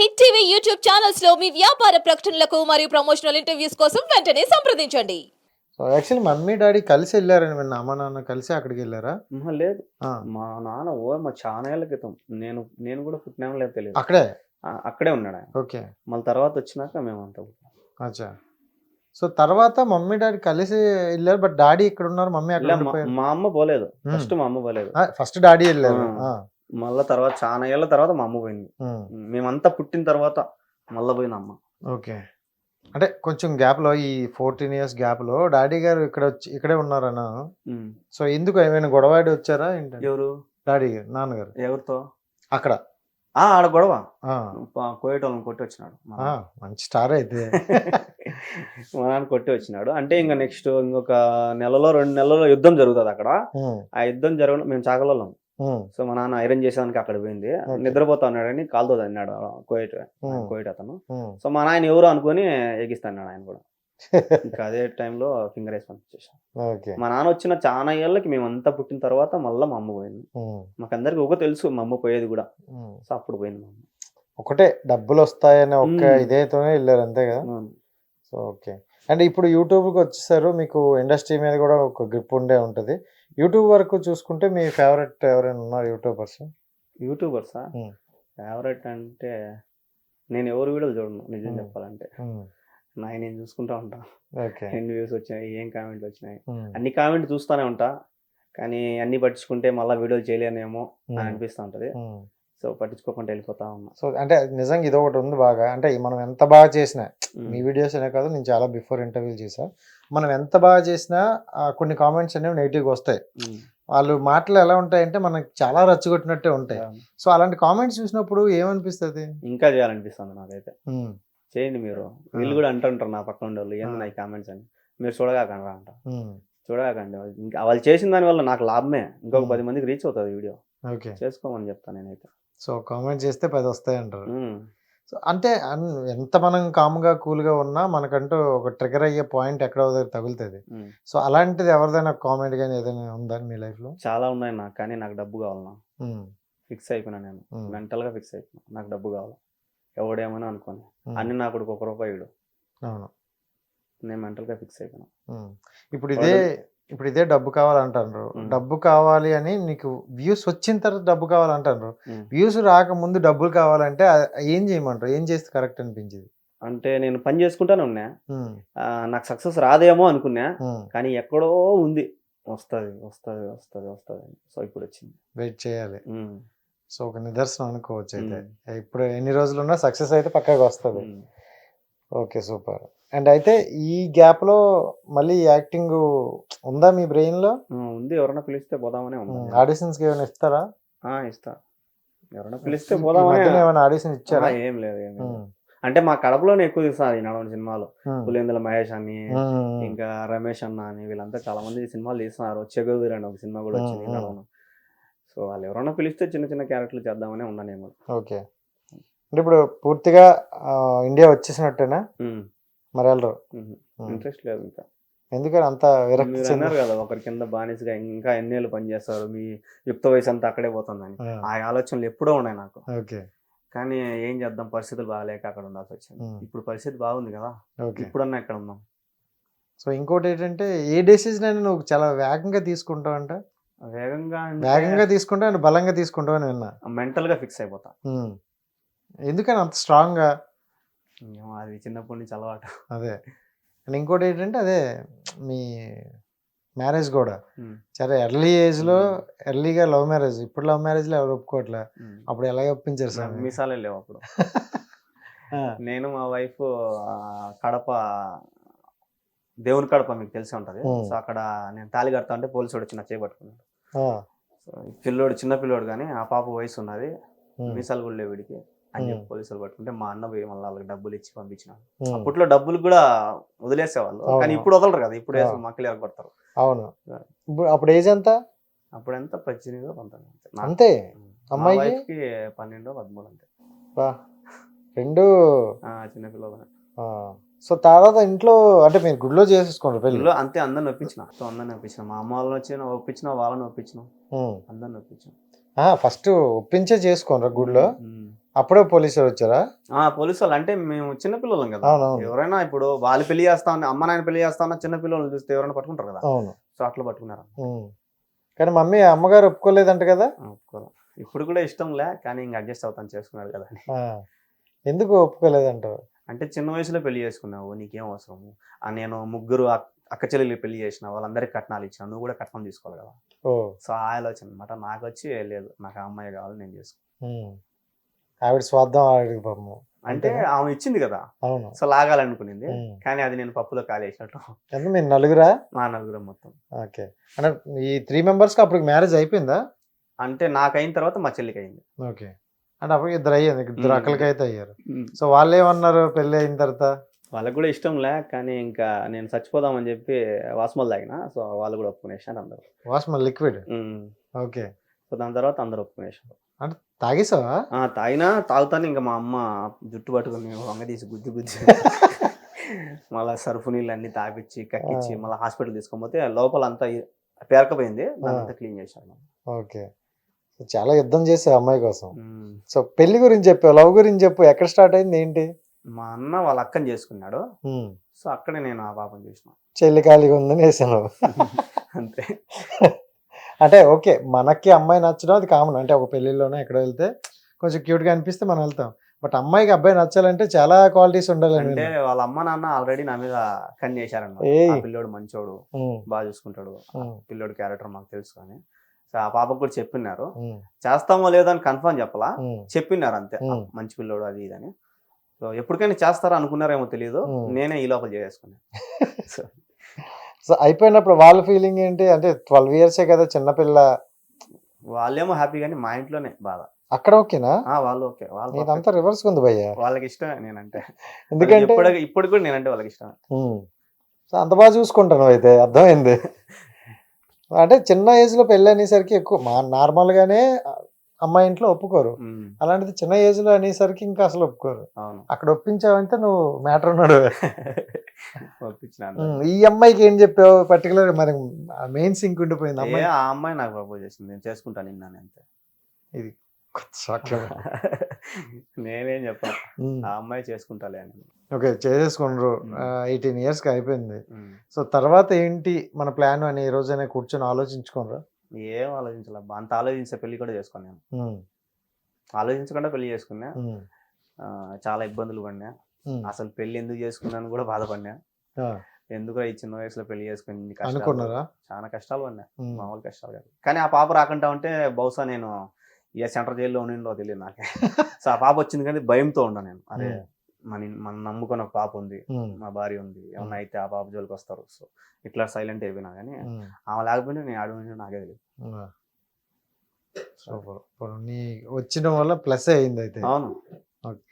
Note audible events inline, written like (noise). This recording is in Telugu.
హిట్ టీవీ యూట్యూబ్ ఛానల్స్లో మీ వ్యాపార ప్రకటనలకు మరియు ప్రమోషనల్ ఇంటర్వ్యూస్ కోసం వెంటనే సంప్రదించండి. సో యాక్చువల్లీ మమ్మీ డాడీ కలిసి వెళ్ళారని విన్నా. అమ్మ నాన్న కలిసి అక్కడికి వెళ్ళారా? లేదు. ఆ, మా నాన్న ఓ మా చాలా ఏళ్ళ క్రితం. నేను నేను కూడా పుట్టినా లేదు తెలియదు. అక్కడే? ఆ, అక్కడే ఉన్నాడు ఆయన. ఓకే. మళ్ళీ తర్వాత వచ్చినాక మేము అంతా. అచ్చా. సో తర్వాత మమ్మీ డాడీ కలిసి వెళ్ళారు బట్ డాడీ ఇక్కడ ఉన్నారు మమ్మీ అక్కడ మా- మా అమ్మ పోలేదు. ఫస్ట్ మా అమ్మ పోలేదు. ఫస్ట్ డాడీ వెళ్ళారు. ఆ. ఆ, మళ్ళా తర్వాత చాలా ఏళ్ళ తర్వాత మా అమ్మ పోయింది. మేమంతా పుట్టిన తర్వాత మళ్ళా పోయింది అమ్మ. ఓకే. అంటే కొంచెం గ్యాప్లో ఈ ఫోర్టీన్ ఇయర్స్ గ్యాప్లో డాడీ గారు ఇక్కడ వచ్చి ఇక్కడే ఉన్నారనా. సో ఎందుకు ఏమైనా గొడవాడి వచ్చారా ఎవరు? డాడీ గారు నాన్నగారు. ఎవరితో? అక్కడ. ఆ ఆడ గొడవ. కోయేటోళ్ళని కొట్టి వచ్చినాడు మంచి స్టార్ అయితే. (laughs) మా నాన్న కొట్టి వచ్చినాడు. అంటే ఇంకా నెక్స్ట్ ఇంకొక నెలలో రెండు నెలల్లో యుద్ధం జరుగుతుంది అక్కడ. ఆ యుద్ధం జరగడం మేము చాకలోళ్ళం ఉమ్, సో మా నాన్న ఐరన్ చేసేదానికి అక్కడ పోయింది. నిద్రపోతా ఉన్నాడని కాలుతో అన్నాడు కోయట్ కోయట్ అతను. సో మా నాయన ఎవరు అనుకొని ఎగిస్తాడు ఆయన కూడా. ఇంకా అదే టైంలో ఫింగర్ వేసి పంపించేసాం మా నాన్న వచ్చిన చాలా ఏళ్ళకి మేమంతా పుట్టిన తర్వాత మళ్ళీ మా అమ్మ పోయింది. మాకందరికి ఒక తెలుసు మా అమ్మ పోయేది కూడా. సో అప్పుడు పోయింది మా అమ్మ. ఒకటే డబ్బులు వస్తాయనే ఒక్క. ఇదేతోనే వెళ్ళారు అంతే కదా. So okay. అండ్ ఇప్పుడు యూట్యూబ్కి వచ్చేసారు మీకు ఇండస్ట్రీ మీద కూడా ఒక గ్రిప్ ఉండే ఉంటుంది. యూట్యూబ్ వరకు చూసుకుంటే మీ ఫేవరెట్ ఎవరైనా ఉన్నారు యూట్యూబర్స్? యూట్యూబర్సా. ఫేవరెట్ అంటే నేను ఎవరు వీడియోలు చూడను నిజం. చెప్పాలంటే. నా నేను చూసుకుంటా ఉంటా. ఎన్ని వ్యూస్ వచ్చినాయి ఏం కామెంట్లు వచ్చినాయి. అన్ని కామెంట్ చూస్తానే ఉంటా కానీ అన్ని పట్టించుకుంటే మళ్ళీ వీడియోలు చేయలేనేమో అని అనిపిస్తూ ఉంటది. సో పట్టించుకోకుండా వెళ్ళిపోతా ఉన్నా. సో అంటే నిజంగా ఇది ఒకటి ఉంది బాగా. అంటే మనం ఎంత బాగా చేసినా. మీ వీడియోస్ అనే కాదు నేను చాలా బిఫోర్ ఇంటర్వ్యూలు చేసా మనం ఎంత బాగా చేసినా కొన్ని కామెంట్స్ అనేవి నెగిటివ్గా వస్తాయి. వాళ్ళు మాటలు ఎలా ఉంటాయంటే మనకి చాలా రచ్చగొట్టినట్టే ఉంటాయి. సో అలాంటి కామెంట్స్ చూసినప్పుడు ఏమనిపిస్తుంది? ఇంకా చేయాలనిపిస్తుంది నాకైతే. చేయండి మీరు. వీళ్ళు కూడా అంటుంటారు నా పక్కన ఉండే వాళ్ళు ఏంది నా కామెంట్స్ అని? మీరు చూడగాకండి అంట. చూడగాకండి. ఇంకా వాళ్ళు చేసిన దాని వల్ల నాకు లాభమే. ఇంకొక. పది మందికి రీచ్ అవుతుంది వీడియో. చేసుకోమని చెప్తాను నేనైతే. సో కామెంట్ చేస్తే పది వస్తాయి అంటారు. సో అంటే ఎంత మనం కామ్గా కూల్గా ఉన్నా మనకంటూ ఒక ట్రిగర్ అయ్యే పాయింట్ ఎక్కడో దగ్గర తగులుతుంది. సో అలాంటిది ఎవరిదైనా కామెంట్ కానీ ఏదైనా ఉందా మీ లైఫ్లో? చాలా ఉన్నాయి నాకు కానీ నాకు డబ్బు కావాలన్నా. ఫిక్స్ అయిపోయినా నేను. మెంటల్గా ఫిక్స్ అయిపోయినా. నాకు డబ్బు కావాలి. ఎవడేమని అనుకోని అన్ని నా కొడుకు ఒక రూపాయి అవును. నేను మెంటల్గా ఫిక్స్ అయిపోయినా. ఇప్పుడు ఇదే ఇప్పుడు ఇదే డబ్బు కావాలంటారు. డబ్బు కావాలి అని నీకు వ్యూస్ వచ్చిన తర్వాత డబ్బు కావాలంటారు. వ్యూస్ రాకముందు డబ్బులు కావాలంటే ఏం చేయమంటారు? ఏం చేస్తే కరెక్ట్ అనిపించింది? అంటే నేను పని చేసుకుంటానే ఉన్నా. నాకు సక్సెస్ రాదేమో అనుకున్నా. కానీ ఎక్కడో ఉంది. వస్తుంది వస్తుంది వస్తుంది వస్తుంది సో ఇప్పుడు వచ్చింది. వెయిట్ చేయాలి. సో ఒక నిదర్శనం అనుకోవచ్చు అయితే. ఇప్పుడు ఎన్ని రోజులు ఉన్నా సక్సెస్ అయితే పక్కాగా వస్తుంది. Okay super. అండ్ అయితే ఈ గ్యాప్లో మళ్ళీ యాక్టింగ్ ఉందా మీ బ్రెయిన్లో ఉంది. ఎవరైనా పిలిస్తే పోదామనే ఉన్నా ఆడిషన్స్ ఏమైనా ఇస్తారా? ఆ, ఇస్తా. ఎవరైనా పిలిస్తే ఈ పోదామనే మధ్యన ఏమైనా ఆడిషన్ ఇచ్చారా? ఏం లేదు ఏం లేదు. అంటే మా కడపలోనే ఎక్కువ చూస్తాను ఈ నడవని సినిమాలు. పులిందుల మహేష్ అని ఇంకా రమేష్ అన్న అని వీళ్ళంతా చాలా మంది సినిమాలు తీస్తున్నారు. చెగోవీర్ అని ఒక సినిమా కూడా వచ్చింది మ్మ్, మ్మ్. నడవను. సో వాళ్ళు ఎవరైనా పిలిస్తే చిన్న చిన్న క్యారెక్టర్లు చేద్దామని ఉన్నానేమో ఓకే. అంటే ఇప్పుడు పూర్తిగా ఇండియా వచ్చేసినట్టేనా. మరి వెళ్ళరు. ఇంట్రెస్ట్ లేదు ఇంకా. ఎందుకని అంత విరక్తి మీరు చెంది అన్నారు కదా ఒకరి కింద బానిసగా ఇంకా ఎన్నేళ్ళు పని చేస్తారు మీ యుక్త వయసు అంతా అక్కడే పోతుందని. ఆ, ఆలోచనలు ఎప్పుడో ఉన్నాయి నాకు. ఓకే. కానీ ఏం చేద్దాం పరిస్థితులు బాగాలేక అక్కడ ఉండాల్సి వచ్చింది. ఇప్పుడు పరిస్థితి బాగుంది కదా. ఇప్పుడన్నా ఇక్కడ ఉన్నాం సో ఇంకోటి ఏంటంటే ఏ డెసిజన్ అయినా నువ్వు చాలా వేగంగా తీసుకుంటావు అంట వేగంగా వేగంగా తీసుకుంటావు అండ్ బలంగా తీసుకుంటావు అని విన్నా. మెంటల్గా ఫిక్స్ అయిపోతా. ఎందుకని అంత స్ట్రాంగ్గా? అది చిన్నప్పటి నుంచి అలవాటు. అదే. అండ్ ఇంకోటి ఏంటంటే అదే మీ మ్యారేజ్ కూడా. చాలా ఎర్లీ ఏజ్లో మ్మ్. ఎర్లీగా లవ్ మ్యారేజ్ ఇప్పుడు లవ్ మ్యారేజ్లో ఎవరు ఒప్పుకోవట్లే. అప్పుడు ఎలా ఒప్పించారు సార్ మీసాలే లేవు అప్పుడు. (laughs) నేను మా వైఫ్ కడప దేవుని కడప మీకు తెలిసి ఉంటది. సో అక్కడ నేను తాళి కడతా ఉంటే పోలీసుడు వచ్చి నా చేపట్టుకున్నాడు. పిల్లోడు చిన్న పిల్లోడు కానీ ఆ పాప వయసు ఉన్నది మీసాలు కూడా లేవు వీడికి. అని చెప్పి. పోలీసులు పట్టుకుంటే మా అన్న పోయి మళ్ళీ వాళ్ళకి డబ్బులు ఇచ్చి పంపించినాడు అప్పట్లో డబ్బులు కూడా వదిలేసేవాళ్ళు. కానీ ఇప్పుడు వదలరు కదా ఇప్పుడు. మక్కలు పడతారు అవును. ఇప్పుడు అప్పుడు ఏజ్ ఎంత? అప్పుడు ఎంత? పద్దెనిమిదో పంతొమ్మిది అంతే. అమ్మాయికి? పన్నెండో పదమూడు అంతే. రెండు ఆ, చిన్న పిల్లలు ఆ, సో తర్వాత ఇంట్లో అంటే మీరు గుడిలో చేసేసుకోండి పెళ్ళి? పిల్లలు అంతే అందరిని ఒప్పించిన. సో అందరిని ఒప్పించిన. మా అమ్మ వాళ్ళని వచ్చి ఒప్పించిన వాళ్ళని ఒప్పించిన. అందరిని ఒప్పించిన. ఫస్ట్ ఒప్పించే చేసుకోండి గుడిలో. అప్పుడే పోలీసులు వచ్చారా? ఆ పోలీసు వాళ్ళు. అంటే మేము చిన్నపిల్లలం కదా. అవునవును. ఎవరైనా ఇప్పుడు వాళ్ళు పెళ్ళి చేస్తా ఉన్నా అమ్మ నాయన పెళ్ళి చేస్తా ఉన్నా చిన్న పిల్లల్ని చూస్తే ఎవరైనా పట్టుకుంటారు కదా. అవును. సో అట్లా పట్టుకున్నారు. కానీ మమ్మీ అమ్మగారు ఒప్పుకోలేదంట కదా? ఆ, ఒప్పుకోరు. ఇప్పుడు కూడా ఇష్టం లే కానీ ఇంకా అడ్జస్ట్ అవుతాను చేసుకున్నాడు కదా. ఎందుకు ఒప్పుకోలేదంటారు? అంటే చిన్న వయసులో పెళ్ళి చేసుకున్నావు నీకేం అవసరము ఆ నేను ముగ్గురు అక్- అక్క చెల్లెలు పెళ్ళి చేసిన వాళ్ళందరికీ కట్నాలు ఇచ్చిన నువ్వు కూడా కట్నం తీసుకోవాలి కదా. సో ఆ ఆలోచన అనమాట నాకు వచ్చి లేదు నాకు ఆ అమ్మాయి కావాలి నేను చేసుకో. ఉమ్. ఆవిడ స్వార్థం ఆవిడకి పాపము. అంటే? ఆమె ఇచ్చింది కదా. అవును. సో లాగాలనుకునింది. కానీ అది నేను పప్పులో కాలేసినట్టు. ఎంత? మీరు నలుగురా? మా నలుగురం మొత్తం. ఓకే. అంటే ఈ త్రీ మెంబర్స్కి అప్పుడు మ్యారేజ్ అయిపోయిందా? అంటే నాకు అయిన తర్వాత మా చెల్లికి అయింది ఓకే. అంటే అప్పుడు ఇద్దరు అయ్యారు ఇద్దరు. అక్కలకి అయితే అయ్యారు. సో వాళ్ళు ఏమన్నారు పెళ్ళి అయిన తర్వాత? వాళ్ళకి కూడా ఇష్టం లే కానీ ఇంకా నేను చచ్చిపోదామని చెప్పి వాస్మల్ తాగిన. సో వాళ్ళు కూడా ఒప్పుకునేసారు అందరూ. వాస్మ లిక్విడ్. ఓకే. సో దాని తర్వాత అందరూ ఒప్పుకునేసారు తాగేసావా? ఆ, తాగినా తాగుతాను ఇంకా మా అమ్మ జుట్టు పట్టుకుని వంగ తీసి గుద్ది గుద్ది (laughs) మళ్ళీ సరుపు నీళ్ళు అన్ని తాపిచ్చి కక్కిచ్చి ఆ. మళ్ళీ హాస్పిటల్ తీసుకొని లోపల అంతా పేరకపోయింది. అంతా క్లీన్ చేశాను. ఓకే. చాలా యుద్ధం చేసావు అమ్మాయి కోసం. సో పెళ్ళి గురించి చెప్పు లవ్ గురించి చెప్పు ఎక్కడ స్టార్ట్ అయింది ఏంటి? మా అన్న వాళ్ళ అక్కని చేసుకున్నాడు. సో అక్కడే నేను ఆ పాపం చేసిన. చెల్లి ఖాళీగా ఉందని వేసాను (laughs) అంతే. (laughs) అంటే ఓకే మనకి అమ్మాయి నచ్చడం అది కామన్. అంటే ఒక పెళ్ళిలోనే ఎక్కడ వెళ్తే కొంచెం క్యూట్గా అనిపిస్తే మనం వెళ్తాం. బట్ అమ్మాయికి అబ్బాయి నచ్చాలంటే చాలా క్వాలిటీస్ ఉండాలండి అంటే వాళ్ళ అమ్మ నాన్న ఆల్రెడీ నా మీద కన్ను చేశారన్నమాట ఏయ్. ఆ పిల్లోడు మంచోడు ఉమ్, బాగా చూసుకుంటాడు. ఆ ఉమ్, పిల్లోడు క్యారెక్టర్ మాకు తెలుసు కానీ. సో ఆ పాపకు కూడా చెప్పినారు ఉమ్, చేస్తామో లేదో అని కన్ఫర్మ్ చెప్పలా? ఉమ్, చెప్పినారు అంతే. ఆ, ఉమ్. మంచి పిల్లోడు అది ఇది అని. సో ఎప్పటికైనా చేస్తారా అనుకున్నారేమో తెలియదు ఉమ్. నేనే ఈ లోపల చేసేసుకున్నాను (laughs) సో అయిపోయినప్పుడు వాళ్ళ ఫీలింగ్ ఏంటి? అంటే ట్వెల్వ్ ఇయర్సే కదా చిన్నపిల్ల. వాళ్ళేమో హ్యాపీ కానీ మా ఇంట్లోనే బాధ. అక్కడ ఓకేనా? వాళ్ళు ఓకే. వాళ్ళు ఇదంతా రివర్స్ ఉంది భయ్య. వాళ్ళకి ఇష్టమే నేనంటే. ఎందుకంటే ఇప్పుడు కూడా నేనంటే వాళ్ళకి ఇష్టం. సో అంత బాగా చూసుకుంటాను అయితే అర్థమైంది. (laughs) అంటే చిన్న ఏజ్లో పెళ్ళి అనేసరికి ఎక్కువ మా నార్మల్ గానే అమ్మాయి ఇంట్లో ఒప్పుకోరు. అలాంటిది చిన్న ఏజ్లో అనేసరికి ఇంకా అసలు ఒప్పుకోరు. అవును. అక్కడ ఒప్పించావంటే నువ్వు మ్యాటర్ ఉన్నాడు. (laughs) ఈ అమ్మాయికి ఏం చెప్పావు? పర్టికులర్ మరి మెయిన్ సింక్ ఉండిపోయింది అమ్మాయి? ఆ అమ్మాయి నాకు ప్రపోజ్ చేసింది. నేను చేసుకుంటాను నిన్న అంతే. లో. (laughs) నేనేం చెప్పాను. ఆ అమ్మాయి చేసుకుంటాలే అని. ఓకే చేసేసుకున్నారు ఎయిటీన్ ఇయర్స్కి అయిపోయింది. సో తర్వాత ఏంటి మన ప్లాన్ అని ఈ రోజైనా కూర్చొని ఆలోచించుకోనరా? ఏం ఆలోచించాల. అంత ఆలోచించే పెళ్ళి కూడా చేసుకోను నేను. ఆలోచించకుండా పెళ్ళి చేసుకున్నా. చాలా ఇబ్బందులు పడినా. అసలు పెళ్ళి ఎందుకు చేసుకున్నాను కూడా బాధపడినా. ఎందుకు ఈ చిన్న వయసులో పెళ్ళి చేసుకుని అనుకున్నారా? చాలా కష్టాలు పడినా. మామూలు కష్టాలు కాదు. కానీ ఆ పాప రాకుండా ఉంటే బహుశా నేను ఏ సెంటర్ జైల్లో ఉండిందో తెలియదు నాకే. (laughs) సో ఆ పాప వచ్చింది కానీ భయంతో ఉన్నా నేను. ఉమ్. మన మన నమ్ముకున్న ఒక పాప ఉంది. మా భార్య ఉంది. ఏమన్నా అయితే ఆ పాప జోలికి వస్తారు. సో ఇట్లా సైలెంట్ అయిపోయినా కానీ. ఆమె లేకపోయినా నేను అడుగు నాకే తెలియదు సూపర్. ఇప్పుడు నీ వచ్చిన వల్ల ప్లస్ అయింది అయితే. అవును. ఓకే.